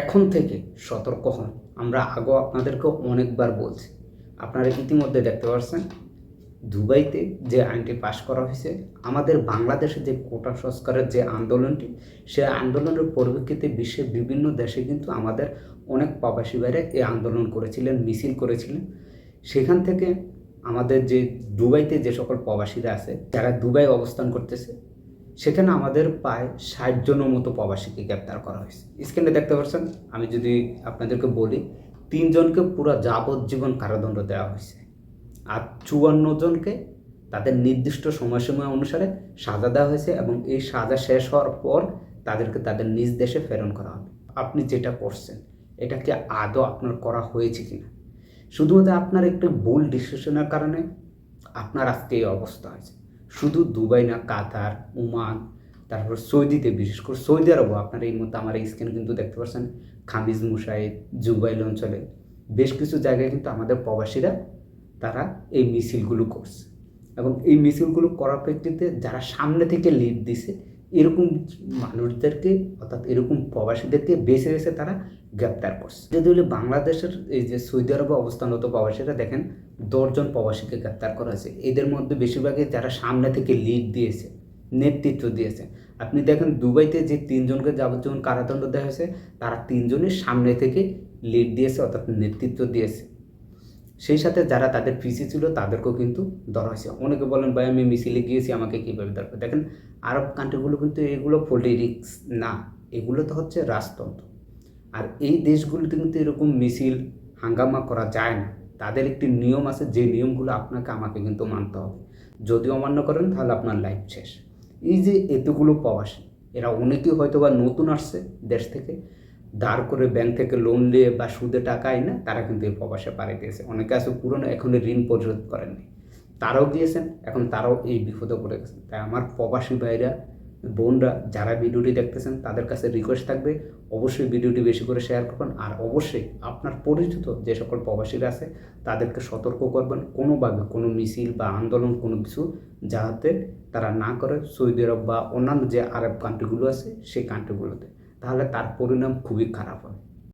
এখন থেকে সতর্ক হন। আমরা আগেও আপনাদেরকে অনেকবার বলছি। আপনারা ইতিমধ্যে দেখতে পাচ্ছেন দুবাইতে যে আইনটি পাশ করা হয়েছে, আমাদের বাংলাদেশে যে কোটা সংস্কারের যে আন্দোলনটি সে আন্দোলনের পরিপ্রেক্ষিতে বিশ্বের বিভিন্ন দেশে কিন্তু আমাদের অনেক প্রবাসী বাইরে এই আন্দোলন করেছিলেন, মিছিল করেছিলেন। সেখান থেকে আমাদের যে দুবাইতে যে সকল প্রবাসীরা আছে, যারা দুবাই অবস্থান করতেছে সেখানে আমাদের প্রায় ষাট জনের মতো প্রবাসীকে গ্রেপ্তার করা হয়েছে। স্ক্রিনে দেখতে পাচ্ছেন? আমি যদি আপনাদেরকে বলি তিনজনকে পুরো যাবজ্জীবন কারাদণ্ড দেওয়া হয়েছে। আর চুয়ান্ন জনকে তাদের নির্দিষ্ট সময়সীমা অনুসারে সাজা দেওয়া হয়েছে এবং এই সাজা শেষ হওয়ার পর তাদেরকে তাদের নিজ দেশে প্রেরণ করা হবে। আপনি যেটা করছেন, এটা কি আদৌ আপনার করা হয়েছে কিনা? শুধুমাত্র আপনার একটি ভুল ডিসিশনের কারণে আপনার আজকে এই অবস্থা হয়েছে। শুধু দুবাই না, কাতার, ওমান, তারপর সৌদিতে, বিশেষ করে সৌদি আরবও আপনারা এই মতো আমার এই স্ক্রিন কিন্তু দেখতে পাচ্ছেন। খামিজ মুসাইদ জুবাইল অঞ্চলে বেশ কিছু জায়গায় কিন্তু আমাদের প্রবাসীরা তারা এই মিছিলগুলো করছে। এবং এই মিছিলগুলো করার প্রেক্ষিতে যারা সামনে থেকে লিড দিছে এরকম মানুষদেরকে, অর্থাৎ এরকম প্রবাসীদেরকে বেছে বেছে তারা গ্রেপ্তার করছে। যদি বলি বাংলাদেশের এই যে সৌদি আরবে অবস্থানরত প্রবাসীরা দেখেন, দশজন প্রবাসীকে গ্রেপ্তার করা হয়েছে। এদের মধ্যে বেশিরভাগই যারা সামনে থেকে লিড দিয়েছে, নেতৃত্ব দিয়েছে। আপনি দেখেন দুবাইতে যে তিনজনকে যাবজ্জীবন কারাদণ্ড দেওয়া হয়েছে, তারা তিনজনের সামনে থেকে লিড দিয়েছে, অর্থাৎ নেতৃত্ব দিয়েছে। সেই সাথে যারা তাদের পিসি ছিল তাদেরকেও কিন্তু ধরা হয়েছে। অনেকে বলেন, ভাই, আমি মিছিলে গিয়েছি, আমাকে কীভাবে ধরবে দেখেন, আরব কান্ট্রিগুলো কিন্তু এগুলো পলিটিক্স না। এগুলো তো হচ্ছে রাজতন্ত্র। আর এই দেশগুলোতে কিন্তু এরকম মিছিল হাঙ্গামা করা যায় না। তাদের একটি নিয়ম আছে, যে নিয়মগুলো আপনাকে, আমাকে কিন্তু মানতে হবে। যদি অমান্য করেন, তাহলে আপনার লাইফ শেষ। এই যে এতগুলো প্রবাসী, এরা অনেকেই হয়তো বা নতুন আসছে দেশ থেকে। দাঁড় করে ব্যাংক থেকে লোন নিয়ে বা সুদে টাকা না তারা কিন্তু এই প্রবাসে পাড়ি দিয়েছে। অনেকে আছে পুরনো এখনও ঋণ পরিশোধ করেননি। তারাও গিয়েছেন, এখন তারাও এই বিপদে পড়ে গেছেন। তাই আমার প্রবাসী ভাইরা, বোনরা যারা ভিডিওটি দেখতেছেন, তাদের কাছে রিকোয়েস্ট থাকবে, অবশ্যই ভিডিওটি বেশি করে শেয়ার করবেন আর অবশ্যই আপনার পরিচিত যে সকল প্রবাসীরা আছে, তাদেরকে সতর্ক করবেন কোনোভাবে কোনো মিছিল বা আন্দোলন কোনো কিছু যাতে তারা না করে সৌদি আরব বা অন্যান্য যে আরব কান্ট্রিগুলো আছে, সেই কান্ট্রিগুলোতে তাহলে তার পরিণাম খুবই খারাপ হবে।